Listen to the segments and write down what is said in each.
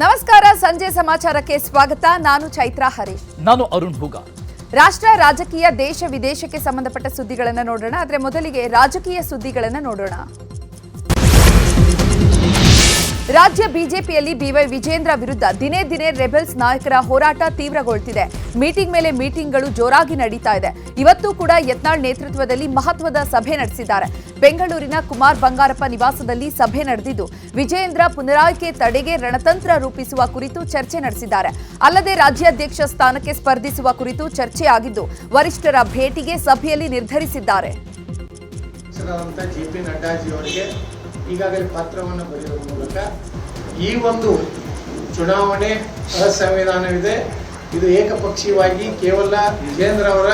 ನಮಸ್ಕಾರ ಸಂಜೆ ಸಮಾಚಾರಕ್ಕೆ ಸ್ವಾಗತ. ನಾನು ಚೈತ್ರಾ ಹರೀಶ್. ನಾನು ಅರುಣ್ ಹೂಗ ರಾಷ್ಟ್ರ ರಾಜಕೀಯ ದೇಶ ವಿದೇಶಕ್ಕೆ ಸಂಬಂಧಪಟ್ಟ ಸುದ್ದಿಗಳನ್ನು ನೋಡೋಣ. ಆದರೆ ಮೊದಲಿಗೆ ರಾಜಕೀಯ ಸುದ್ದಿಗಳನ್ನು ನೋಡೋಣ. ರಾಜ್ಯ ಬಿಜೆಪಿಯಲ್ಲಿ ಬಿವೈ ವಿಜೇಂದ್ರ ವಿರುದ್ಧ ದಿನೇ ದಿನೇ ರೆಬೆಲ್ಸ್ ನಾಯಕರ ಹೋರಾಟ ತೀವ್ರಗೊಳ್ತಿದೆ. ಮೀಟಿಂಗ್ ಮೇಲೆ ಮೀಟಿಂಗ್ಗಳು ಜೋರಾಗಿ ನಡೀತಾ ಇದೆ. ಇವತ್ತು ಕೂಡ ಯತ್ನಾಳ್ ನೇತೃತ್ವದಲ್ಲಿ ಮಹತ್ವದ ಸಭೆ ನಡೆಸಿದ್ದಾರೆ. ಬೆಂಗಳೂರಿನ ಕುಮಾರ್ ಬಂಗಾರಪ್ಪ ನಿವಾಸದಲ್ಲಿ ಸಭೆ ನಡೆದಿದ್ದು, ವಿಜೇಂದ್ರ ಪುನರಾಯ್ಕೆ ತಡೆಗೆ ರಣತಂತ್ರ ರೂಪಿಸುವ ಕುರಿತು ಚರ್ಚೆ ನಡೆಸಿದ್ದಾರೆ. ಅಲ್ಲದೆ ರಾಜ್ಯಾಧ್ಯಕ್ಷ ಸ್ಥಾನಕ್ಕೆ ಸ್ಪರ್ಧಿಸುವ ಕುರಿತು ಚರ್ಚೆಯಾಗಿದ್ದು ವರಿಷ್ಠರ ಭೇಟಿಗೆ ಸಭೆಯಲ್ಲಿ ನಿರ್ಧರಿಸಿದ್ದಾರೆ. ಈಗಾಗಲೇ ಪತ್ರವನ್ನು ಬರೆಯುವ ಮೂಲಕ ಈ ಒಂದು ಚುನಾವಣೆ ಅಸಂವಿಧಾನವಿದೆ. ಇದು ಏಕಪಕ್ಷೀಯವಾಗಿ ಕೇವಲ ವಿಜೇಂದ್ರ ಅವರ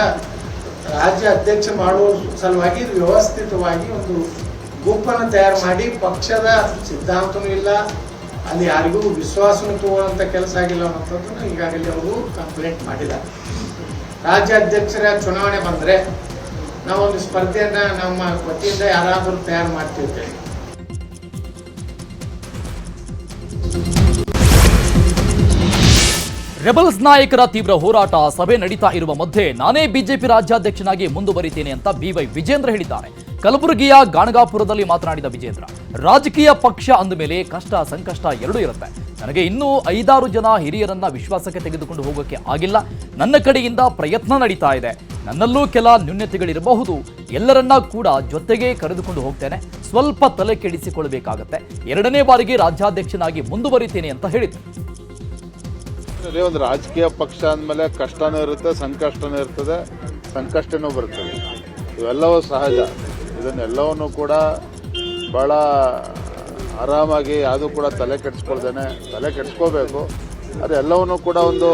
ರಾಜ್ಯ ಅಧ್ಯಕ್ಷ ಮಾಡುವ ಸಲುವಾಗಿ ಇದು ವ್ಯವಸ್ಥಿತವಾಗಿ ಒಂದು ಗುಂಪನ್ನು ತಯಾರು ಮಾಡಿ ಪಕ್ಷದ ಸಿದ್ಧಾಂತವೂ ಇಲ್ಲ, ಅಲ್ಲಿ ಯಾರಿಗೂ ವಿಶ್ವಾಸನೂ ತೋರುವಂಥ ಕೆಲಸ ಆಗಿಲ್ಲ ಅನ್ನೋಂಥದ್ದನ್ನು ಈಗಾಗಲೇ ಅವರು ಕಂಪ್ಲೇಂಟ್ ಮಾಡಿದ್ದಾರೆ ರಾಜ್ಯ ಅಧ್ಯಕ್ಷರ ಚುನಾವಣೆ ಬಂದರೆ ನಾವೊಂದು ಸ್ಪರ್ಧೆಯನ್ನು ನಮ್ಮ ವತಿಯಿಂದ ಯಾರಾದರೂ ತಯಾರು ಮಾಡ್ತಿರ್ತೇವೆ. ರೆಬಲ್ಸ್ ನಾಯಕರ ತೀವ್ರ ಹೋರಾಟ ಸಭೆ ನಡೀತಾ ಇರುವ ಮಧ್ಯೆ ನಾನೇ ಬಿಜೆಪಿ ರಾಜ್ಯಾಧ್ಯಕ್ಷನಾಗಿ ಮುಂದುವರಿತೇನೆ ಅಂತ ಬಿವೈ ವಿಜೇಂದ್ರ ಹೇಳಿದ್ದಾರೆ. ಕಲಬುರಗಿಯ ಗಾಣಗಾಪುರದಲ್ಲಿ ಮಾತನಾಡಿದ ವಿಜೇಂದ್ರ, ರಾಜಕೀಯ ಪಕ್ಷ ಅಂದ ಮೇಲೆ ಕಷ್ಟ ಸಂಕಷ್ಟ ಎರಡೂ ಇರುತ್ತೆ. ನನಗೆ ಇನ್ನೂ ಐದಾರು ಜನ ಹಿರಿಯರನ್ನ ವಿಶ್ವಾಸಕ್ಕೆ ತೆಗೆದುಕೊಂಡು ಹೋಗೋಕೆ ಆಗಿಲ್ಲ. ನನ್ನ ಕಡೆಯಿಂದ ಪ್ರಯತ್ನ ನಡೀತಾ ಇದೆ. ನನ್ನಲ್ಲೂ ಕೆಲ ನ್ಯೂನ್ಯತೆಗಳಿರಬಹುದು ಎಲ್ಲರನ್ನ ಕೂಡ ಜೊತೆಗೆ ಕರೆದುಕೊಂಡು ಹೋಗ್ತೇನೆ. ಸ್ವಲ್ಪ ತಲೆ ಕೆಡಿಸಿಕೊಳ್ಳಬೇಕಾಗತ್ತೆ ಎರಡನೇ ಬಾರಿಗೆ ರಾಜ್ಯಾಧ್ಯಕ್ಷನಾಗಿ ಮುಂದುವರಿತೇನೆ ಅಂತ ಹೇಳಿದ್ರು. ಅದೇ ಒಂದು ರಾಜಕೀಯ ಪಕ್ಷ ಅಂದಮೇಲೆ ಕಷ್ಟನೂ ಇರುತ್ತೆ, ಸಂಕಷ್ಟನೂ ಇರ್ತದೆ, ಸಂಕಷ್ಟನೂ ಬರ್ತದೆ. ಇವೆಲ್ಲವೂ ಸಹಜ. ಇದನ್ನೆಲ್ಲವನ್ನು ಕೂಡ ಭಾಳ ಆರಾಮಾಗಿ ಯಾವುದೂ ಕೂಡ ತಲೆ ಕೆಡಿಸ್ಕೊಳ್ದೇನೆ, ತಲೆ ಕೆಡಿಸ್ಕೋಬೇಕು. ಅದೆಲ್ಲವನ್ನೂ ಕೂಡ ಒಂದು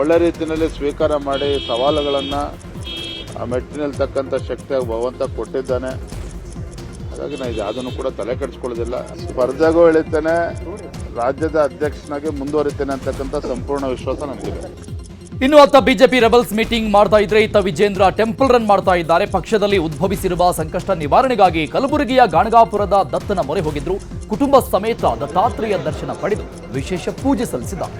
ಒಳ್ಳೆ ರೀತಿಯಲ್ಲಿ ಸ್ವೀಕಾರ ಮಾಡಿ ಸವಾಲುಗಳನ್ನು ಆ ಮೆಟ್ಟಿನಲ್ಲಿ ತಕ್ಕಂಥ ಶಕ್ತಿಯಾಗಿ ಭಗವಂತ ಕೊಟ್ಟಿದ್ದಾನೆ. ಹಾಗಾಗಿ ನಾನು ಯಾವುದನ್ನು ಕೂಡ ತಲೆ ಕೆಡಿಸ್ಕೊಳ್ಳೋದಿಲ್ಲ. ಸ್ಪರ್ಧೆಗೂ ಇಳಿತೇನೆ. ರಾಜ್ಯದ ಅಧ್ಯಕ್ಷನಾಗಿ ಮುಂದುವರಿತೇನೆ ಅಂತಕ್ಕಂಥ ಸಂಪೂರ್ಣ ವಿಶ್ವಾಸ ನನಗಿದೆ ಇನ್ನು ಅತ್ತ ಬಿಜೆಪಿ ರೆಬಲ್ಸ್ ಮೀಟಿಂಗ್ ಮಾಡ್ತಾ ಇದ್ರೆ ಇತ್ತ ವಿಜೇಂದ್ರ ಟೆಂಪಲ್ ರನ್ ಮಾಡ್ತಾ ಇದ್ದಾರೆ. ಪಕ್ಷದಲ್ಲಿ ಉದ್ಭವಿಸಿರುವ ಸಂಕಷ್ಟ ನಿವಾರಣೆಗಾಗಿ ಕಲಬುರಗಿಯ ಗಾಣಗಾಪುರದ ದತ್ತನ ಮೊರೆ ಹೋಗಿದ್ರು. ಕುಟುಂಬ ಸಮೇತ ದತ್ತಾತ್ರೇಯ ದರ್ಶನ ಪಡೆದು ವಿಶೇಷ ಪೂಜೆ ಸಲ್ಲಿಸಿದ್ದಾರೆ.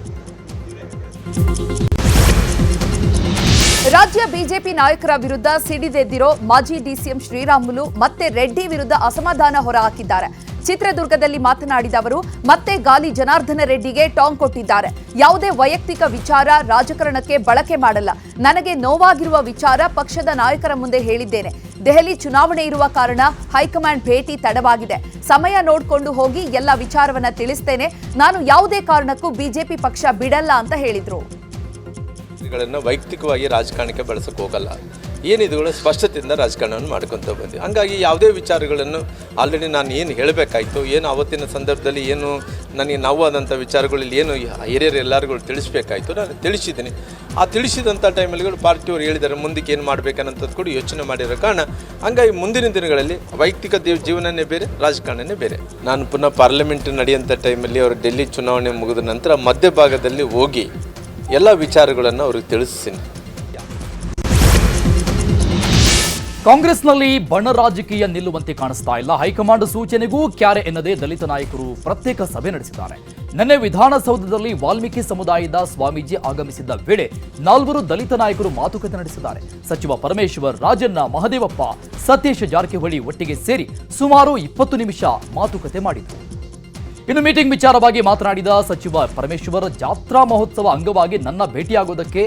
ರಾಜ್ಯ ಬಿಜೆಪಿ ನಾಯಕರ ವಿರುದ್ಧ ಸಿಡಿದೆದ್ದಿರೋ ಮಾಜಿ ಡಿಸಿಎಂ ಶ್ರೀರಾಮುಲು ಮತ್ತೆ ರೆಡ್ಡಿ ವಿರುದ್ಧ ಅಸಮಾಧಾನ ಹೊರಹಾಕಿದ್ದಾರೆ. ಚಿತ್ರದುರ್ಗದಲ್ಲಿ ಮಾತನಾಡಿದ ಅವರು, ಮತ್ತೆ ಗಾಲಿ ಜನಾರ್ದನ ರೆಡ್ಡಿಗೆ ಟಾಂಗ್ ಕೊಟ್ಟಿದ್ದಾರೆ. ಯಾವುದೇ ವೈಯಕ್ತಿಕ ವಿಚಾರ ರಾಜಕಾರಣಕ್ಕೆ ಬಳಕೆ ಮಾಡಲ್ಲ. ನನಗೆ ನೋವಾಗಿರುವ ವಿಚಾರ ಪಕ್ಷದ ನಾಯಕರ ಮುಂದೆ ಹೇಳಿದ್ದೇನೆ. ದೆಹಲಿ ಚುನಾವಣೆ ಇರುವ ಕಾರಣ ಹೈಕಮಾಂಡ್ ಭೇಟಿ ತಡವಾಗಿದೆ. ಸಮಯ ನೋಡಿಕೊಂಡು ಹೋಗಿ ಎಲ್ಲ ವಿಚಾರವನ್ನ ತಿಳಿಸ್ತೇನೆ. ನಾನು ಯಾವುದೇ ಕಾರಣಕ್ಕೂ ಬಿಜೆಪಿ ಪಕ್ಷ ಬಿಡಲ್ಲ ಅಂತ ಹೇಳಿದ್ರು. ಗಳನ್ನು ವೈಯಕ್ತಿಕವಾಗಿ ರಾಜಕಾರಣಕ್ಕೆ ಬಳಸಕ್ಕೆ ಹೋಗಲ್ಲ. ಏನಿದುಗಳು ಸ್ಪಷ್ಟತೆಯಿಂದ ರಾಜಕಾರಣವನ್ನು ಮಾಡ್ಕೊತ ಬಂದ್ವಿ ಹಾಗಾಗಿ ಯಾವುದೇ ವಿಚಾರಗಳನ್ನು ಆಲ್ರೆಡಿ ನಾನು ಏನು ಹೇಳಬೇಕಾಯಿತು, ಏನು ಅವತ್ತಿನ ಸಂದರ್ಭದಲ್ಲಿ ಏನು ನನಗೆ ನೋವಾದಂಥ ವಿಚಾರಗಳಲ್ಲಿ ಏನು ಹಿರಿಯರು ಎಲ್ಲರಿಗೂ ತಿಳಿಸ್ಬೇಕಾಯ್ತು, ನಾನು ತಿಳಿಸಿದ್ದೀನಿ. ಆ ತಿಳಿಸಿದಂಥ ಟೈಮಲ್ಲಿ ಪಾರ್ಟಿಯವರು ಹೇಳಿದ್ದಾರೆ, ಮುಂದಕ್ಕೆ ಏನು ಮಾಡ್ಬೇಕನ್ನಂಥದ್ದು ಕೂಡ ಯೋಚನೆ ಮಾಡಿರೋ ಕಾರಣ, ಹಂಗಾಗಿ ಮುಂದಿನ ದಿನಗಳಲ್ಲಿ ವೈಯಕ್ತಿಕ ದೇವ್ ಜೀವನನೇ ಬೇರೆ, ರಾಜಕಾರಣನೇ ಬೇರೆ. ನಾನು ಪುನಃ ಪಾರ್ಲಿಮೆಂಟ್ ನಡೆಯುವಂಥ ಟೈಮಲ್ಲಿ ಅವರು ಡೆಲ್ಲಿ ಚುನಾವಣೆ ಮುಗಿದ ನಂತರ ಮಧ್ಯಭಾಗದಲ್ಲಿ ಹೋಗಿ ಎಲ್ಲ ವಿಚಾರಗಳನ್ನು ಅವ್ರಿಗೆ ತಿಳಿಸ್ತೀನಿ. ಕಾಂಗ್ರೆಸ್ನಲ್ಲಿ ಬಣ ರಾಜಕೀಯ ನಿಲ್ಲುವಂತೆ ಕಾಣಿಸ್ತಾ ಇಲ್ಲ. ಹೈಕಮಾಂಡ್ ಸೂಚನೆಗೂ ಕ್ಯಾರೆ ಎನ್ನದೆ ದಲಿತ ನಾಯಕರು ಪ್ರತ್ಯೇಕ ಸಭೆ ನಡೆಸಿದ್ದಾರೆ. ನಿನ್ನೆ ವಿಧಾನಸೌಧದಲ್ಲಿ ವಾಲ್ಮೀಕಿ ಸಮುದಾಯದ ಸ್ವಾಮೀಜಿ ಆಗಮಿಸಿದ್ದ ವೇಳೆ ನಾಲ್ವರು ದಲಿತ ನಾಯಕರು ಮಾತುಕತೆ ನಡೆಸಿದ್ದಾರೆ. ಸಚಿವ ಪರಮೇಶ್ವರ್, ರಾಜಣ್ಣ, ಮಹದೇವಪ್ಪ, ಸತೀಶ್ ಜಾರಕಿಹೊಳಿ ಒಟ್ಟಿಗೆ ಸೇರಿ ಸುಮಾರು ಇಪ್ಪತ್ತು ನಿಮಿಷ ಮಾತುಕತೆ ಮಾಡಿದ್ರು. ಇನ್ನು ಮೀಟಿಂಗ್ ವಿಚಾರವಾಗಿ ಮಾತನಾಡಿದ ಸಚಿವ ಪರಮೇಶ್ವರ್ ಜಾತ್ರಾ ಮಹೋತ್ಸವ ಅಂಗವಾಗಿ ನನ್ನ ಭೇಟಿಯಾಗೋದಕ್ಕೆ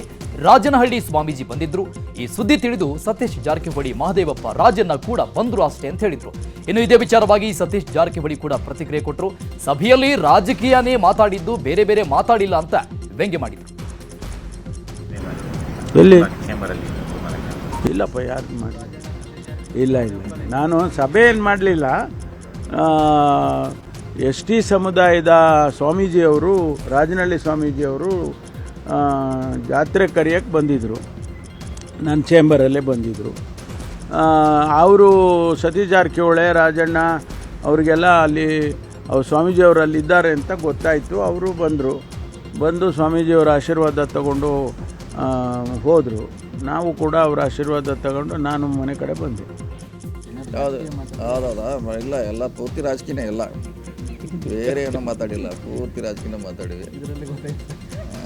ರಾಜನಹಳ್ಳಿ ಸ್ವಾಮೀಜಿ ಬಂದಿದ್ರು. ಈ ಸುದ್ದಿ ತಿಳಿದು ಸತೀಶ್ ಜಾರಕಿಹೊಳಿ ಮಹದೇವಪ್ಪ ರಾಜನ್ನ ಕೂಡ ಬಂದ್ರು ಅಷ್ಟೇ ಅಂತ ಹೇಳಿದ್ರು. ಇನ್ನು ಇದೇ ವಿಚಾರವಾಗಿ ಸತೀಶ್ ಜಾರಕಿಹೊಳಿ ಕೂಡ ಪ್ರತಿಕ್ರಿಯೆ ಕೊಟ್ಟರು ಸಭೆಯಲ್ಲಿ ರಾಜಕೀಯನೇ ಮಾತಾಡಿದ್ದು ಬೇರೆ ಬೇರೆ ಮಾತಾಡಿಲ್ಲ ಅಂತ ವ್ಯಂಗ್ಯ ಮಾಡಿದ್ರು. ಇಲ್ಲಪ್ಪ ಯಾರು ಮಾಡಿ ಇಲ್ಲ ಇಲ್ಲ ನಾನು ಸಭೆ ಏನು ಮಾಡಲಿಲ್ಲ. ಎಸ್ ಟಿ ಸಮುದಾಯದ ಸ್ವಾಮೀಜಿಯವರು, ರಾಜನಹಳ್ಳಿ ಸ್ವಾಮೀಜಿಯವರು ಜಾತ್ರೆ ಕರೆಯೋಕ್ಕೆ ಬಂದಿದ್ದರು ನನ್ನ ಚೇಂಬರಲ್ಲೇ ಬಂದಿದ್ದರು ಅವರು ಸತೀಶ್ ಜಾರಕಿಹೊಳೆ, ರಾಜಣ್ಣ, ಅವರಿಗೆಲ್ಲ ಅಲ್ಲಿ ಅವ್ರು ಸ್ವಾಮೀಜಿಯವರು ಅಲ್ಲಿದ್ದಾರೆ ಅಂತ ಗೊತ್ತಾಯಿತು. ಅವರು ಬಂದರು. ಬಂದು ಸ್ವಾಮೀಜಿಯವರ ಆಶೀರ್ವಾದ ತಗೊಂಡು ಹೋದರು. ನಾವು ಕೂಡ ಅವರ ಆಶೀರ್ವಾದ ತಗೊಂಡು ನಾನು ಮನೆ ಕಡೆ ಬಂದೆ. ಹೌದು ಹೌದೌದಾ ಇಲ್ಲ, ಎಲ್ಲ ಪೂರ್ತಿ ರಾಜಕೀಯ ಎಲ್ಲ ಬೇರೆ ಏನೋ ಮಾತಾಡಿಲ್ಲ ಪೂರ್ತಿ ರಾಜಕೀಯ ಮಾತಾಡಿವಿ ಹಾ,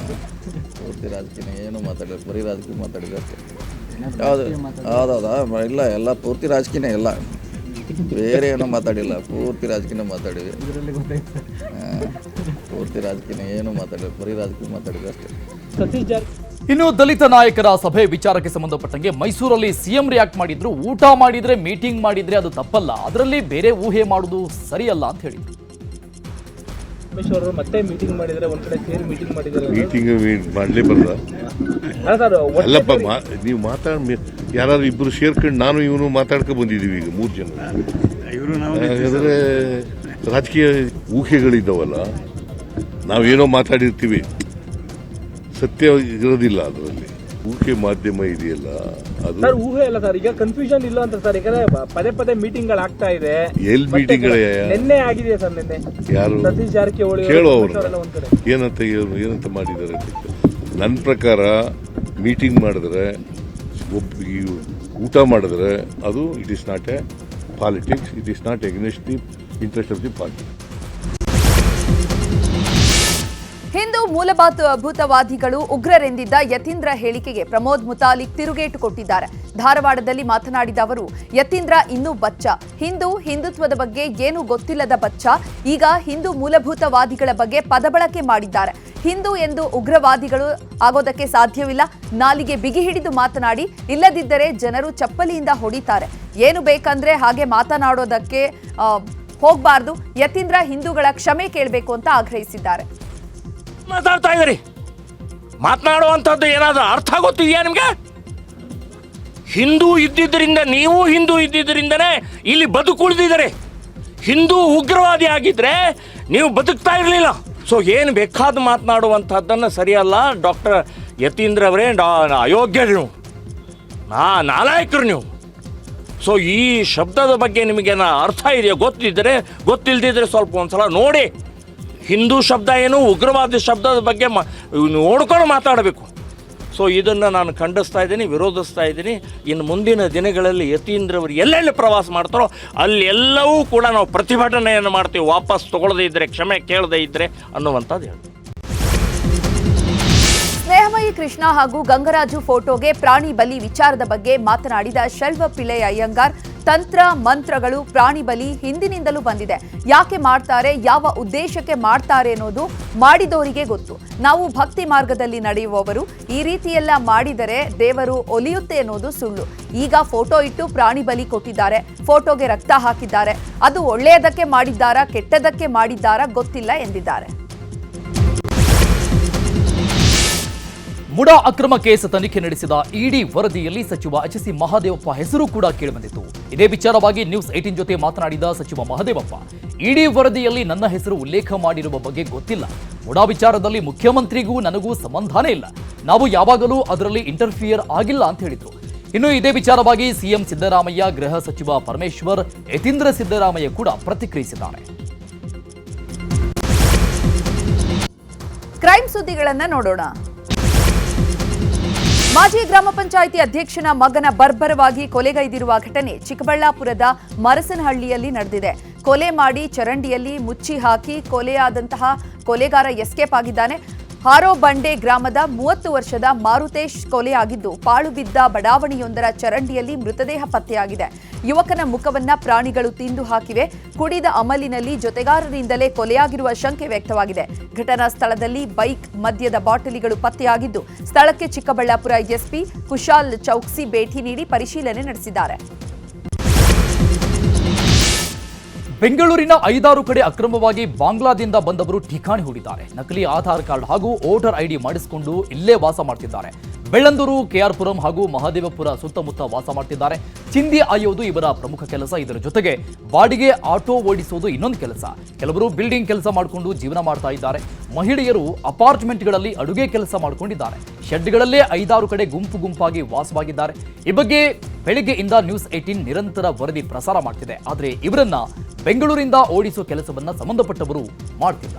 ಪೂರ್ತಿ ರಾಜಕೀಯ ಏನು ಮಾತಾಡಿಲ್ಲ ಬರೀ ರಾಜಕೀಯ ಮಾತಾಡಿದ್ವಿ ಅಷ್ಟೇ. ಯಾವುದು ಹೌದೌದಾ ಇಲ್ಲ ಎಲ್ಲ ಪೂರ್ತಿ ರಾಜಕೀಯ ಎಲ್ಲ. ಬೇರೆ ಏನೋ ಮಾತಾಡಿಲ್ಲ ಪೂರ್ತಿ ರಾಜಕೀಯ ಮಾತಾಡಿವಿ ಹಾ, ಪೂರ್ತಿ ರಾಜಕೀಯ ಏನು ಮಾತಾಡಿಲ್ಲ ಬರೀ ರಾಜಕೀಯ ಮಾತಾಡಿದ್ವಿ ಅಷ್ಟೇ. ಇನ್ನು ದಲಿತ ನಾಯಕರ ಸಭೆ ವಿಚಾರಕ್ಕೆ ಸಂಬಂಧಪಟ್ಟಂಗೆ ಮೈಸೂರಲ್ಲಿ ಸಿಎಂ ರಿಯಾಕ್ಟ್ ಮಾಡಿದ್ರು ಊಟ ಮಾಡಿದ್ರೆ ಮೀಟಿಂಗ್ ಮಾಡಿದ್ರೆ ಅದು ತಪ್ಪಲ್ಲ ಅದರಲ್ಲಿ ಬೇರೆ ಊಹೆ ಮಾಡುವುದು ಸರಿಯಲ್ಲ ಅಂತ ಹೇಳಿ ಪರಮೇಶ್ವರ್ ಅವರು ಮತ್ತೆ ಮೀಟಿಂಗ್ ಮಾಡಿದ್ರೆ ಒಂದ್ ಕಡೆ ಸೇರಿ ಮೀಟಿಂಗ್ ಮಾಡಿದ್ದಾರೆ ಮೀಟಿಂಗ್ ಮಾಡಲೇಬಾರ್ದ ಅಲ್ಲ ಸರ್ ಅಲ್ಲಪ್ಪ ಮಾ ನೀವು ಮಾತಾಡ ಯಾರಾದ್ರೂ ಇಬ್ಬರು ಸೇರ್ಕೊಂಡು ನಾನು ಇವನು ಮಾತಾಡ್ಕೊ ಬಂದಿದ್ದೀವಿ ಈಗ ಮೂರು ಜನ. ಹಾಗಾದ್ರೆ ರಾಜಕೀಯ ಊಹೆಗಳಿದ್ದಾವಲ್ಲ ನಾವೇನೋ ಮಾತಾಡಿರ್ತೀವಿ. ಸತ್ಯ ಇರೋದಿಲ್ಲ ಅದರಲ್ಲಿ. ಊಹೆ ಮಾಧ್ಯಮ ಇದೆಯಲ್ಲ? ಅದು ಸರ್ ಊಹೆ ಅಲ್ಲ ಸರ್. ಈಗ ಕನ್ಫ್ಯೂಷನ್ ಇಲ್ಲ ಅಂತ ಸರ್. ಯಾಕಂದ್ರೆ ಪದೇ ಪದೇ ಮೀಟಿಂಗ್ಗಳು ಆಗ್ತಾ ಇದೆ. ಎಲ್ ಮೀಟಿಂಗ್? ನಿನ್ನೆ ಆಗಿದೆ ಸರ್ ನಿನ್ನೆ. ಯಾರು? ಸತೀಶ್ ಜಾರಕಿಹೊಳಿ ಅವರು, ಕೇಳೋ ಏನಂತ ಏನು ಏನಂತ ಮಾಡಿದ್ದಾರೆ ನನ್ನ ಪ್ರಕಾರ ಮೀಟಿಂಗ್ ಮಾಡಿದ್ರೆ ಒಬ್ಬ ಊಟ ಮಾಡಿದ್ರೆ ಅದು it is not a politics it is not against the interest of the party Hindu ಮೂಲಭೂತವಾದಿಗಳು ಉಗ್ರರೆಂದಿದ್ದ ಯತೀಂದ್ರ ಹೇಳಿಕೆಗೆ ಪ್ರಮೋದ್ ಮುತಾಲಿಕ್ ತಿರುಗೇಟು ಕೊಟ್ಟಿದ್ದಾರೆ. ಧಾರವಾಡದಲ್ಲಿ ಮಾತನಾಡಿದ ಅವರು, ಯತೀಂದ್ರ ಇನ್ನೂ ಬಚ್ಚ. ಹಿಂದೂ ಹಿಂದುತ್ವದ ಬಗ್ಗೆ ಏನೂ ಗೊತ್ತಿಲ್ಲದ ಬಚ್ಚ. ಈಗ ಹಿಂದೂ ಮೂಲಭೂತವಾದಿಗಳ ಬಗ್ಗೆ ಪದಬಳಕೆ ಮಾಡಿದ್ದಾರೆ. ಹಿಂದೂ ಎಂದು ಉಗ್ರವಾದಿಗಳು ಆಗೋದಕ್ಕೆ ಸಾಧ್ಯವಿಲ್ಲ. ನಾಲಿಗೆ ಬಿಗಿ ಹಿಡಿದು ಮಾತನಾಡಿ, ಇಲ್ಲದಿದ್ದರೆ ಜನರು ಚಪ್ಪಲಿಯಿಂದ ಹೊಡಿತಾರೆ. ಏನು ಬೇಕಂದ್ರೆ ಹಾಗೆ ಮಾತನಾಡೋದಕ್ಕೆ ಹೋಗಬಾರ್ದು ಹೋಗ್ಬಾರ್ದು. ಯತೀಂದ್ರ ಹಿಂದೂಗಳ ಕ್ಷಮೆ ಕೇಳಬೇಕು ಅಂತ ಆಗ್ರಹಿಸಿದ್ದಾರೆ. ಮಾತಾಡ್ತಾ ಇದ್ದೀರಿ? ಮಾತನಾಡುವಂಥದ್ದು ಏನಾದರೂ ಅರ್ಥ ಗೊತ್ತಿದೆಯಾ ನಿಮಗೆ? ಹಿಂದೂ ಇದ್ದಿದ್ದರಿಂದ ನೀವು ಹಿಂದೂ ಇದ್ದಿದ್ದರಿಂದನೇ ಇಲ್ಲಿ ಬದುಕುಳಿದಿದ್ದಾರೆ ಹಿಂದೂ ಉಗ್ರವಾದಿ ಆಗಿದ್ದರೆ ನೀವು ಬದುಕ್ತಾ ಇರಲಿಲ್ಲ. ಸೊ ಏನು ಬೇಕಾದ ಮಾತನಾಡುವಂಥದ್ದನ್ನು ಸರಿಯಲ್ಲ ಡಾಕ್ಟರ್ ಯತೀಂದ್ರ ಅವರೇ, ಡಾ, ಅಯೋಗ್ಯರು ನೀವು. ನಾ, ನಾಲಾಯಕರು ನೀವು. ಸೊ ಈ ಶಬ್ದದ ಬಗ್ಗೆ ನಿಮಗೇನ ಅರ್ಥ ಇದೆಯಾ? ಗೊತ್ತಿದ್ದರೆ ಗೊತ್ತಿಲ್ಲದಿದ್ದರೆ ಸ್ವಲ್ಪ ಒಂದು ಸಲ ನೋಡಿ. ಹಿಂದೂ ಶಬ್ದ ಏನು, ಉಗ್ರವಾದಿ ಶಬ್ದದ ಬಗ್ಗೆ ಮಾ ನೋಡ್ಕೊಂಡು ಮಾತಾಡಬೇಕು. ಸೊ ಇದನ್ನು ನಾನು ಖಂಡಿಸ್ತಾ ಇದ್ದೀನಿ, ವಿರೋಧಿಸ್ತಾ ಇದ್ದೀನಿ. ಇನ್ನು ಮುಂದಿನ ದಿನಗಳಲ್ಲಿ ಯತೀಂದ್ರವರು ಎಲ್ಲೆಲ್ಲಿ ಪ್ರವಾಸ ಮಾಡ್ತಾರೋ ಅಲ್ಲಿ ಎಲ್ಲವೂ ಕೂಡ ನಾವು ಪ್ರತಿಭಟನೆಯನ್ನು ಮಾಡ್ತೀವಿ. ವಾಪಸ್ ತೊಗೊಳ್ಳದೇ ಇದ್ದರೆ ಕ್ಷಮೆ ಕೇಳದೇ ಇದ್ದರೆ ಅನ್ನುವಂಥದ್ದು ಹೇಳಿ ಸ್ನೇಹಮಯಿ ಕೃಷ್ಣ ಹಾಗೂ ಗಂಗರಾಜು ಫೋಟೋಗೆ ಪ್ರಾಣಿ ಬಲಿ ವಿಚಾರದ ಬಗ್ಗೆ ಮಾತನಾಡಿದ ಶೆಲ್ವ ಪಿಳ್ಳೆ ಅಯ್ಯಂಗಾರ್, ತಂತ್ರ, ಮಂತ್ರಗಳು, ಪ್ರಾಣಿ ಬಲಿ ಹಿಂದಿನಿಂದಲೂ ಬಂದಿದೆ. ಯಾಕೆ ಮಾಡ್ತಾರೆ, ಯಾವ ಉದ್ದೇಶಕ್ಕೆ ಮಾಡ್ತಾರೆ ಅನ್ನೋದು ಮಾಡಿದವರಿಗೆ ಗೊತ್ತು. ನಾವು ಭಕ್ತಿ ಮಾರ್ಗದಲ್ಲಿ ನಡೆಯುವವರು, ಈ ರೀತಿಯೆಲ್ಲ ಮಾಡಿದರೆ ದೇವರು ಒಲಿಯುತ್ತೆ ಅನ್ನೋದು ಸುಳ್ಳು. ಈಗ ಫೋಟೋ ಇಟ್ಟು ಪ್ರಾಣಿ ಬಲಿ ಕೊಟ್ಟಿದ್ದಾರೆ, ಫೋಟೋಗೆ ರಕ್ತ ಹಾಕಿದ್ದಾರೆ. ಅದು ಒಳ್ಳೆಯದಕ್ಕೆ ಮಾಡಿದ್ದಾರಾ, ಕೆಟ್ಟದಕ್ಕೆ ಮಾಡಿದ್ದಾರಾ ಗೊತ್ತಿಲ್ಲ ಎಂದಿದ್ದಾರೆ. ಮುಡಾ ಅಕ್ರಮ ಕೇಸ್ ತನಿಖೆ ನಡೆಸಿದ ಇಡಿ ವರದಿಯಲ್ಲಿ ಸಚಿವ ಎಚ್ ಸಿ ಮಹಾದೇವಪ್ಪ ಹೆಸರು ಕೂಡ ಕೇಳಿಬಂದಿತ್ತು. ಇದೇ ವಿಚಾರವಾಗಿ ನ್ಯೂಸ್ ಏಟಿನ್ ಜೊತೆ ಮಾತನಾಡಿದ ಸಚಿವ ಮಹಾದೇವಪ್ಪ, ಇಡಿ ವರದಿಯಲ್ಲಿ ನನ್ನ ಹೆಸರು ಉಲ್ಲೇಖ ಮಾಡಿರುವ ಬಗ್ಗೆ ಗೊತ್ತಿಲ್ಲ. ಬುಡ ವಿಚಾರದಲ್ಲಿ ಮುಖ್ಯಮಂತ್ರಿಗೂ ನನಗೂ ಸಂಬಂಧನೇ ಇಲ್ಲ. ನಾವು ಯಾವಾಗಲೂ ಅದರಲ್ಲಿ ಇಂಟರ್ಫಿಯರ್ ಆಗಿಲ್ಲ ಅಂತ ಹೇಳಿದ್ರು. ಇನ್ನು ಇದೇ ವಿಚಾರವಾಗಿ ಸಿಎಂ ಸಿದ್ದರಾಮಯ್ಯ, ಗೃಹ ಸಚಿವ ಪರಮೇಶ್ವರ್, ಯತೀಂದ್ರ ಸಿದ್ದರಾಮಯ್ಯ ಕೂಡ ಪ್ರತಿಕ್ರಿಯಿಸಿದ್ದಾರೆ. ಕ್ರೈಮ್ ಸುದ್ದಿಗಳನ್ನು ನೋಡೋಣ. ಮಾಜಿ ಗ್ರಾಮ ಪಂಚಾಯಿತಿ ಅಧ್ಯಕ್ಷನ ಮಗನ ಬರ್ಬರವಾಗಿ ಕೊಲೆಗೈದಿರುವ ಘಟನೆ ಚಿಕ್ಕಬಳ್ಳಾಪುರದ ಮರಸನಹಳ್ಳಿಯಲ್ಲಿ ನಡೆದಿದೆ. ಕೊಲೆ ಮಾಡಿ ಚರಂಡಿಯಲ್ಲಿ ಮುಚ್ಚಿ ಹಾಕಿ ಕೊಲೆಯಾದಂತಹ ಕೊಲೆಗಾರ ಎಸ್ಕೇಪ್ ಆಗಿದ್ದಾನೆ. ಹಾರೋಬಂಡೆ ಗ್ರಾಮದ ಮೂವತ್ತು ವರ್ಷದ ಮಾರುತೇಶ್ ಕೊಲೆಯಾಗಿದ್ದು ಪಾಳುಬಿದ್ದ ಬಡಾವಣೆಯೊಂದರ ಚರಂಡಿಯಲ್ಲಿ ಮೃತದೇಹ ಪತ್ತೆಯಾಗಿದೆ. ಯುವಕನ ಮುಖವನ್ನ ಪ್ರಾಣಿಗಳು ತಿಂದು ಹಾಕಿವೆ. ಕುಡಿದ ಅಮಲಿನಲ್ಲಿ ಜೊತೆಗಾರರಿಂದಲೇ ಕೊಲೆಯಾಗಿರುವ ಶಂಕೆ ವ್ಯಕ್ತವಾಗಿದೆ. ಘಟನಾ ಸ್ಥಳದಲ್ಲಿ ಬೈಕ್, ಮದ್ಯದ ಬಾಟಲಿಗಳು ಪತ್ತೆಯಾಗಿದ್ದು, ಸ್ಥಳಕ್ಕೆ ಚಿಕ್ಕಬಳ್ಳಾಪುರ ಎಸ್ಪಿ ಕುಶಾಲ್ ಚೌಕ್ಸಿ ಭೇಟಿ ನೀಡಿ ಪರಿಶೀಲನೆ ನಡೆಸಿದ್ದಾರೆ. ಬೆಂಗಳೂರಿನ ಐದಾರು ಕಡೆ ಅಕ್ರಮವಾಗಿ ಬಾಂಗ್ಲಾದಿಂದ ಬಂದವರು ಠಿಕಾಣಿ ಹೂಡಿದ್ದಾರೆ. ನಕಲಿ ಆಧಾರ್ ಕಾರ್ಡ್ ಹಾಗೂ ವೋಟರ್ ಐಡಿ ಮಾಡಿಸಿಕೊಂಡು ಇಲ್ಲೇ ವಾಸ ಮಾಡ್ತಿದ್ದಾರೆ. ಬೆಳ್ಳಂದೂರು, ಕೆಆರ್ಪುರಂ ಹಾಗೂ ಮಹಾದೇವಪುರ ಸುತ್ತಮುತ್ತ ವಾಸ ಮಾಡ್ತಿದ್ದಾರೆ. ಚಿಂದಿ ಆಯೋದು ಇವರ ಪ್ರಮುಖ ಕೆಲಸ. ಇದರ ಜೊತೆಗೆ ಬಾಡಿಗೆ ಆಟೋ ಓಡಿಸೋದು ಇನ್ನೊಂದು ಕೆಲಸ. ಕೆಲವರು ಬಿಲ್ಡಿಂಗ್ ಕೆಲಸ ಮಾಡಿಕೊಂಡು ಜೀವನ ಮಾಡ್ತಾ ಇದ್ದಾರೆ. ಮಹಿಳೆಯರು ಅಪಾರ್ಟ್ಮೆಂಟ್ಗಳಲ್ಲಿ ಅಡುಗೆ ಕೆಲಸ ಮಾಡ್ಕೊಂಡಿದ್ದಾರೆ. ಶೆಡ್ಗಳಲ್ಲೇ ಐದಾರು ಕಡೆ ಗುಂಪು ಗುಂಪಾಗಿ ವಾಸವಾಗಿದ್ದಾರೆ. ಈ ಬಗ್ಗೆ ಬೆಳಿಗ್ಗೆಯಿಂದ ನ್ಯೂಸ್ ಏಟೀನ್ ನಿರಂತರ ವರದಿ ಪ್ರಸಾರ ಮಾಡ್ತಿದೆ. ಆದರೆ ಇವರನ್ನ ಬೆಂಗಳೂರಿಂದ ಓಡಿಸೋ ಕೆಲಸವನ್ನ ಸಂಬಂಧಪಟ್ಟವರು ಮಾಡ್ತಿಲ್ಲ.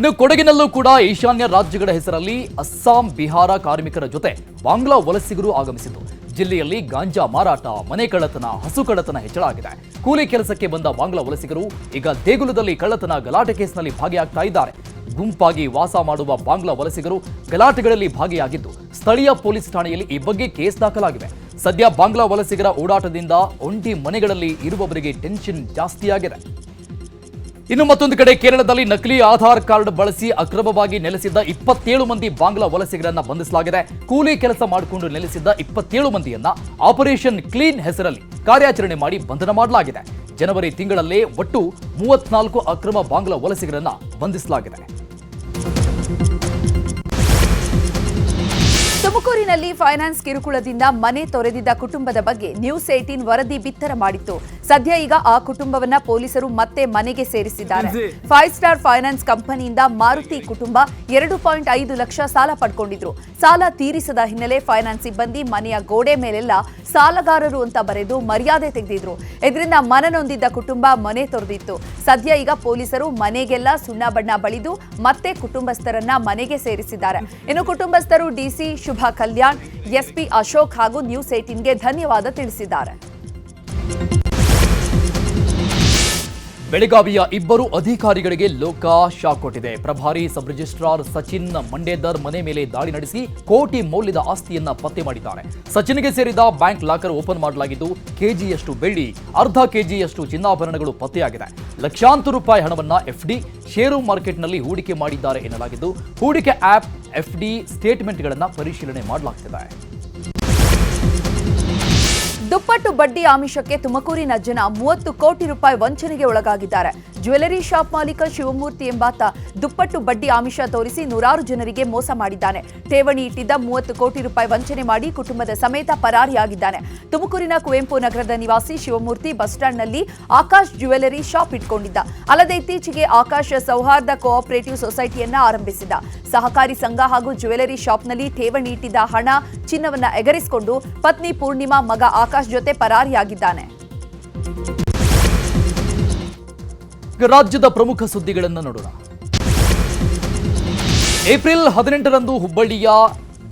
ಇನ್ನು ಕೊಡಗಿನಲ್ಲೂ ಕೂಡ ಈಶಾನ್ಯ ರಾಜ್ಯಗಳ ಹೆಸರಲ್ಲಿ ಅಸ್ಸಾಂ, ಬಿಹಾರ ಕಾರ್ಮಿಕರ ಜೊತೆ ಬಾಂಗ್ಲಾ ವಲಸಿಗರು ಆಗಮಿಸಿದ್ದು. ಜಿಲ್ಲೆಯಲ್ಲಿ ಗಾಂಜಾ ಮಾರಾಟ, ಮನೆ ಕಳ್ಳತನ, ಹಸು ಕಳ್ಳತನ ಹೆಚ್ಚಳ ಆಗಿದೆ. ಕೂಲಿ ಕೆಲಸಕ್ಕೆ ಬಂದ ಬಾಂಗ್ಲಾ ವಲಸಿಗರು ಈಗ ದೇಗುಲದಲ್ಲಿ ಕಳ್ಳತನ ಗಲಾಟೆ ಕೇಸ್ನಲ್ಲಿ ಭಾಗಿಯಾಗ್ತಾ ಇದ್ದಾರೆ. ಗುಂಪಾಗಿ ವಾಸ ಮಾಡುವ ಬಾಂಗ್ಲಾ ವಲಸಿಗರು ಗಲಾಟೆಗಳಲ್ಲಿ ಭಾಗಿಯಾಗಿದ್ದು, ಸ್ಥಳೀಯ ಪೊಲೀಸ್ ಠಾಣೆಯಲ್ಲಿ ಈ ಬಗ್ಗೆ ಕೇಸ್ ದಾಖಲಾಗಿದೆ ಸದ್ಯ ಬಾಂಗ್ಲಾ ವಲಸಿಗರ ಓಡಾಟದಿಂದ ಒಂಟಿ ಮನೆಗಳಲ್ಲಿ ಇರುವವರಿಗೆ ಟೆನ್ಷನ್ ಜಾಸ್ತಿಯಾಗಿದೆ. ಇನ್ನು ಮತ್ತೊಂದು ಕಡೆ ಕೇರಳದಲ್ಲಿ ನಕಲಿ ಆಧಾರ್ ಕಾರ್ಡ್ ಬಳಸಿ ಅಕ್ರಮವಾಗಿ ನೆಲೆಸಿದ್ದ ಇಪ್ಪತ್ತೇಳು ಮಂದಿ ಬಾಂಗ್ಲಾ ವಲಸಿಗರನ್ನ ಬಂಧಿಸಲಾಗಿದೆ. ಕೂಲಿ ಕೆಲಸ ಮಾಡಿಕೊಂಡು ನೆಲೆಸಿದ್ದ ಇಪ್ಪತ್ತೇಳು ಮಂದಿಯನ್ನ ಆಪರೇಷನ್ ಕ್ಲೀನ್ ಹೆಸರಲ್ಲಿ ಕಾರ್ಯಾಚರಣೆ ಮಾಡಿ ಬಂಧನ ಮಾಡಲಾಗಿದೆ. ಜನವರಿ ತಿಂಗಳಲ್ಲೇ ಒಟ್ಟು ಮೂವತ್ನಾಲ್ಕು ಅಕ್ರಮ ಬಾಂಗ್ಲಾ ವಲಸಿಗರನ್ನ ಬಂಧಿಸಲಾಗಿದೆ. ತುಮಕೂರಿನಲ್ಲಿ ಫೈನಾನ್ಸ್ ಕಿರುಕುಳದಿಂದ ಮನೆ ತೊರೆದಿದ್ದ ಕುಟುಂಬದ ಬಗ್ಗೆ ನ್ಯೂಸ್ ಏಟೀನ್ ವರದಿ ಬಿತ್ತರ ಮಾಡಿತ್ತು. ಸದ್ಯ ಈಗ ಆ ಕುಟುಂಬವನ್ನ ಪೊಲೀಸರು ಮತ್ತೆ ಮನೆಗೆ ಸೇರಿಸಿದ್ದಾರೆ. ಫೈವ್ ಸ್ಟಾರ್ ಫೈನಾನ್ಸ್ ಕಂಪನಿಯಿಂದ ಮಾರುತಿ ಕುಟುಂಬ ಎರಡು ಪಾಯಿಂಟ್ ಐದು ಲಕ್ಷ ಸಾಲ ಪಡ್ಕೊಂಡಿದ್ರು. ಸಾಲ ತೀರಿಸದ ಹಿನ್ನೆಲೆ ಫೈನಾನ್ಸ್ ಸಿಬ್ಬಂದಿ ಮನೆಯ ಗೋಡೆ ಮೇಲೆಲ್ಲ ಸಾಲಗಾರರು ಅಂತ ಬರೆದು ಮರ್ಯಾದೆ ತೆಗೆದಿದ್ರು. ಇದರಿಂದ ಮನನೊಂದಿದ್ದ ಕುಟುಂಬ ಮನೆ ತೊರೆದಿತ್ತು. ಸದ್ಯ ಈಗ ಪೊಲೀಸರು ಮನೆಗೆಲ್ಲ ಸುಣ್ಣ ಬಣ್ಣ ಬಳಿದು ಮತ್ತೆ ಕುಟುಂಬಸ್ಥರನ್ನ ಮನೆಗೆ ಸೇರಿಸಿದ್ದಾರೆ. ಇನ್ನು ಕುಟುಂಬಸ್ಥರು ಡಿಸಿ ಶುಭ ಕಲ್ಯಾಣ್ ಎಸ್ಪಿ ಅಶೋಕ್ ಹಾಗೂ ನ್ಯೂಸ್ ಏಟೀನ್ಗೆ ಧನ್ಯವಾದ ತಿಳಿಸಿದ್ದಾರೆ. ಬೆಳಗಾವಿಯ ಇಬ್ಬರು ಅಧಿಕಾರಿಗಳಿಗೆ ಲೋಕ ಶಾಕ್ ಕೊಟ್ಟಿದೆ. ಪ್ರಭಾರಿ ಸಬ್ ರಿಜಿಸ್ಟ್ರಾರ್ ಸಚಿನ್ ಮಂಡೇದರ್ ಮನೆ ಮೇಲೆ ದಾಳಿ ನಡೆಸಿ ಕೋಟಿ ಮೌಲ್ಯದ ಆಸ್ತಿಯನ್ನ ಪತ್ತೆ ಮಾಡಿದ್ದಾರೆ. ಸಚಿನ್ಗೆ ಸೇರಿದ ಬ್ಯಾಂಕ್ ಲಾಕರ್ ಓಪನ್ ಮಾಡಲಾಗಿದ್ದು ಕೆಜಿಯಷ್ಟು ಬೆಳ್ಳಿ, ಅರ್ಧ ಕೆಜಿಯಷ್ಟು ಚಿನ್ನಾಭರಣಗಳು ಪತ್ತೆಯಾಗಿದೆ. ಲಕ್ಷಾಂತರ ರೂಪಾಯಿ ಹಣವನ್ನ ಎಫ್ಡಿ ಷೇರು ಮಾರ್ಕೆಟ್ನಲ್ಲಿ ಹೂಡಿಕೆ ಮಾಡಿದ್ದಾರೆ ಎನ್ನಲಾಗಿದ್ದು, ಹೂಡಿಕೆ ಆಪ್ ಎಫ್ಡಿ ಸ್ಟೇಟ್ಮೆಂಟ್ಗಳನ್ನು ಪರಿಶೀಲನೆ ಮಾಡಲಾಗ್ತಿದೆ. ದುಪ್ಪಟ್ಟು ಬಡ್ಡಿ ಆಮಿಷಕ್ಕೆ ತುಮಕೂರಿನ ಜನ ಮೂವತ್ತು ಕೋಟಿ ರೂಪಾಯಿ ವಂಚನೆಗೆ ಒಳಗಾಗಿದ್ದಾರೆ. ಜ್ಯುವೆಲರಿ ಶಾಪ್ ಮಾಲೀಕ ಶಿವಮೂರ್ತಿ ಎಂಬಾತ ದುಪ್ಪಟ್ಟು ಬಡ್ಡಿ ಆಮಿಷ ತೋರಿಸಿ ನೂರಾರು ಜನರಿಗೆ ಮೋಸ ಮಾಡಿದ್ದಾನೆ. ಠೇವಣಿ ಇಟ್ಟಿದ್ದ ಮೂವತ್ತು ಕೋಟಿ ರೂಪಾಯಿ ವಂಚನೆ ಮಾಡಿ ಕುಟುಂಬದ ಸಮೇತ ಪರಾರಿಯಾಗಿದ್ದಾನೆ. ತುಮಕೂರಿನ ಕುವೆಂಪು ನಗರದ ನಿವಾಸಿ ಶಿವಮೂರ್ತಿ ಬಸ್ ಸ್ಟ್ಯಾಂಡ್ನಲ್ಲಿ ಆಕಾಶ್ ಜ್ಯುವೆಲರಿ ಶಾಪ್ ಇಟ್ಕೊಂಡಿದ್ದ. ಅಲ್ಲದೆ ಇತ್ತೀಚೆಗೆ ಆಕಾಶ್ ಸೌಹಾರ್ದ ಕೋಆಪರೇಟಿವ್ ಸೊಸೈಟಿಯನ್ನ ಆರಂಭಿಸಿದ ಸಹಕಾರಿ ಸಂಘ ಹಾಗೂ ಜ್ಯುವೆಲರಿ ಶಾಪ್ನಲ್ಲಿ ಠೇವಣಿ ಇಟ್ಟಿದ್ದ ಹಣ, ಚಿನ್ನವನ್ನ ಎಗರಿಸಿಕೊಂಡು ಪತ್ನಿ ಪೂರ್ಣಿಮಾ ಮಗ ಆಕಾಶ್ ಜೊತೆ ಪರಾರಿಯಾಗಿದ್ದಾನೆ. ರಾಜ್ಯದ ಪ್ರಮುಖ ಸುದ್ದಿಗಳನ್ನು ನೋಡೋಣ. ಏಪ್ರಿಲ್ ಹದಿನೆಂಟರಂದು ಹುಬ್ಬಳ್ಳಿಯ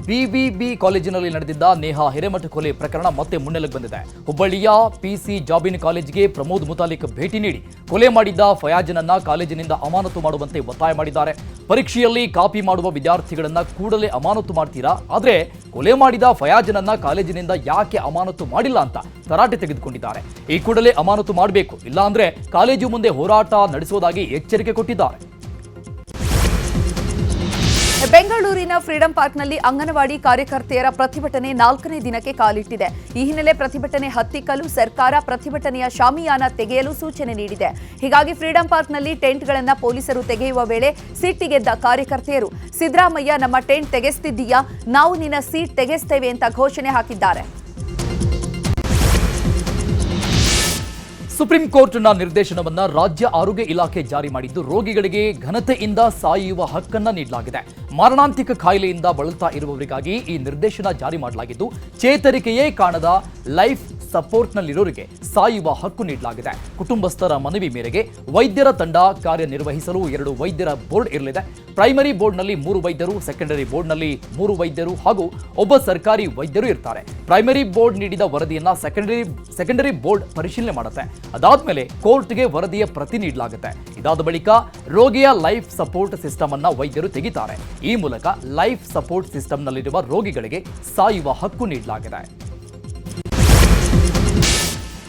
ಬಿಬಿಬಿ ಕಾಲೇಜಿನಲ್ಲಿ ನಡೆದಿದ್ದ ನೇಹಾ ಹಿರೇಮಠ ಕೊಲೆ ಪ್ರಕರಣ ಮತ್ತೆ ಮುನ್ನೆಲೆಗೆ ಬಂದಿದೆ. ಹುಬ್ಬಳ್ಳಿಯ ಪಿಸಿ ಜಾಬಿನ್ ಕಾಲೇಜಿಗೆ ಪ್ರಮೋದ್ ಮುತಾಲಿಕ್ ಭೇಟಿ ನೀಡಿ ಕೊಲೆ ಮಾಡಿದ್ದ ಫಯಾಜನನ್ನ ಕಾಲೇಜಿನಿಂದ ಅಮಾನತು ಮಾಡುವಂತೆ ಒತ್ತಾಯ ಮಾಡಿದ್ದಾರೆ. ಪರೀಕ್ಷೆಯಲ್ಲಿ ಕಾಪಿ ಮಾಡುವ ವಿದ್ಯಾರ್ಥಿಗಳನ್ನ ಕೂಡಲೇ ಅಮಾನತು ಮಾಡ್ತೀರಾ? ಆದರೆ ಕೊಲೆ ಮಾಡಿದ ಫಯಾಜನನ್ನ ಕಾಲೇಜಿನಿಂದ ಯಾಕೆ ಅಮಾನತು ಮಾಡಿಲ್ಲ ಅಂತ ತರಾಟೆ ತೆಗೆದುಕೊಂಡಿದ್ದಾರೆ. ಈ ಕೂಡಲೇ ಅಮಾನತು ಮಾಡಬೇಕು. ಇಲ್ಲಾಂದ್ರೆ ಕಾಲೇಜು ಮುಂದೆ ಹೋರಾಟ ನಡೆಸುವುದಾಗಿ ಎಚ್ಚರಿಕೆ ಕೊಟ್ಟಿದ್ದಾರೆ. ಬೆಂಗಳೂರಿನ ಫ್ರೀಡಂ ಪಾರ್ಕ್ನಲ್ಲಿ ಅಂಗನವಾಡಿ ಕಾರ್ಯಕರ್ತೆಯರ ಪ್ರತಿಭಟನೆ ನಾಲ್ಕನೇ ದಿನಕ್ಕೆ ಕಾಲಿಟ್ಟಿದೆ. ಈ ಹಿನ್ನೆಲೆ ಪ್ರತಿಭಟನೆ ಹತ್ತಿಕ್ಕಲು ಸರ್ಕಾರ ಪ್ರತಿಭಟನೆಯ ಶಾಮಿಯಾನ ತೆಗೆಯಲು ಸೂಚನೆ ನೀಡಿದೆ. ಹೀಗಾಗಿ ಫ್ರೀಡಂ ಪಾರ್ಕ್ನಲ್ಲಿ ಟೆಂಟ್ಗಳನ್ನು ಪೊಲೀಸರು ತೆಗೆಯುವ ವೇಳೆ ಸಿಟ್ಟಿಗೆದ್ದ ಕಾರ್ಯಕರ್ತೆಯರು, ಸಿದ್ದರಾಮಯ್ಯ, ನಮ್ಮ ಟೆಂಟ್ ತೆಗೆಸ್ತಿದ್ದೀಯಾ? ನಾವು ನಿನ್ನ ಸೀಟ್ ತೆಗೆಸ್ತೇವೆ ಅಂತ ಘೋಷಣೆ ಹಾಕಿದ್ದಾರೆ. ಸುಪ್ರೀಂ ಕೋರ್ಟ್ನ ನಿರ್ದೇಶನವನ್ನ ರಾಜ್ಯ ಆರೋಗ್ಯ ಇಲಾಖೆ ಜಾರಿ ಮಾಡಿದ್ದು, ರೋಗಿಗಳಿಗೆ ಘನತೆಯಿಂದ ಸಾಯುವ ಹಕ್ಕನ್ನ ನೀಡಲಾಗಿದೆ. ಮಾರಣಾಂತಿಕ ಕಾಯಿಲೆಯಿಂದ ಬಳಲ್ತಾ ಇರುವವರಿಗಾಗಿ ಈ ನಿರ್ದೇಶನ ಜಾರಿ ಮಾಡಲಾಗಿದ್ದು, ಚೇತರಿಕೆಯೇ ಕಾಣದ ಲೈಫ್ ಸಪೋರ್ಟ್ನಲ್ಲಿರೋರಿಗೆ ಸಾಯುವ ಹಕ್ಕು ನೀಡಲಾಗಿದೆ. ಕುಟುಂಬಸ್ಥರ ಮನವಿ ಮೇರೆಗೆ ವೈದ್ಯರ ತಂಡ ಕಾರ್ಯನಿರ್ವಹಿಸಲು ಎರಡು ವೈದ್ಯರ ಬೋರ್ಡ್ ಇರಲಿದೆ. ಪ್ರೈಮರಿ ಬೋರ್ಡ್ನಲ್ಲಿ ಮೂರು ವೈದ್ಯರು, ಸೆಕೆಂಡರಿ ಬೋರ್ಡ್ನಲ್ಲಿ ಮೂರು ವೈದ್ಯರು ಹಾಗೂ ಒಬ್ಬ ಸರ್ಕಾರಿ ವೈದ್ಯರು ಇರ್ತಾರೆ. ಪ್ರೈಮರಿ ಬೋರ್ಡ್ ನೀಡಿದ ವರದಿಯನ್ನ ಸೆಕೆಂಡರಿ ಸೆಕೆಂಡರಿ ಬೋರ್ಡ್ ಪರಿಶೀಲನೆ ಮಾಡುತ್ತೆ. ಅದಾದ್ಮೇಲೆ ಕೋರ್ಟ್ಗೆ ವರದಿಯ ಪ್ರತಿ ನೀಡಲಾಗುತ್ತೆ. ಇದಾದ ಬಳಿಕ ರೋಗಿಯ ಲೈಫ್ ಸಪೋರ್ಟ್ ಸಿಸ್ಟಮ್ ಅನ್ನ ವೈದ್ಯರು ತೆಗಿತಾರೆ. ಈ ಮೂಲಕ ಲೈಫ್ ಸಪೋರ್ಟ್ ಸಿಸ್ಟಮ್ನಲ್ಲಿರುವ ರೋಗಿಗಳಿಗೆ ಸಾಯುವ ಹಕ್ಕು ನೀಡಲಾಗಿದೆ.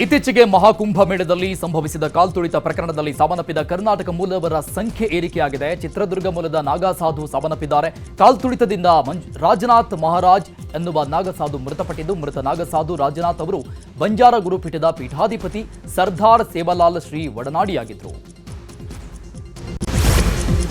ಇತ್ತೀಚೆಗೆ ಮಹಾಕುಂಭ ಮೇಳದಲ್ಲಿ ಸಂಭವಿಸಿದ ಕಾಲ್ತುಳಿತ ಪ್ರಕರಣದಲ್ಲಿ ಸಾವನ್ನಪ್ಪಿದ ಕರ್ನಾಟಕ ಮೂಲವರ ಸಂಖ್ಯೆ ಏರಿಕೆಯಾಗಿದೆ. ಚಿತ್ರದುರ್ಗ ಮೂಲದ ನಾಗಾಸಾಧು ಸಾವನ್ನಪ್ಪಿದ್ದಾರೆ. ಕಾಲ್ತುಳಿತದಿಂದ ರಾಜನಾಥ್ ಮಹಾರಾಜ್ ಎನ್ನುವ ನಾಗಸಾಧು ಮೃತಪಟ್ಟಿದ್ದು, ಮೃತ ನಾಗಸಾಧು ರಾಜನಾಥ್ ಅವರು ಬಂಜಾರ ಗುರುಪೀಠದ ಪೀಠಾಧಿಪತಿ ಸರ್ದಾರ್ ಸೇವಾಲಾಲ್ ಶ್ರೀ ಒಡನಾಡಿಯಾಗಿದ್ದರು.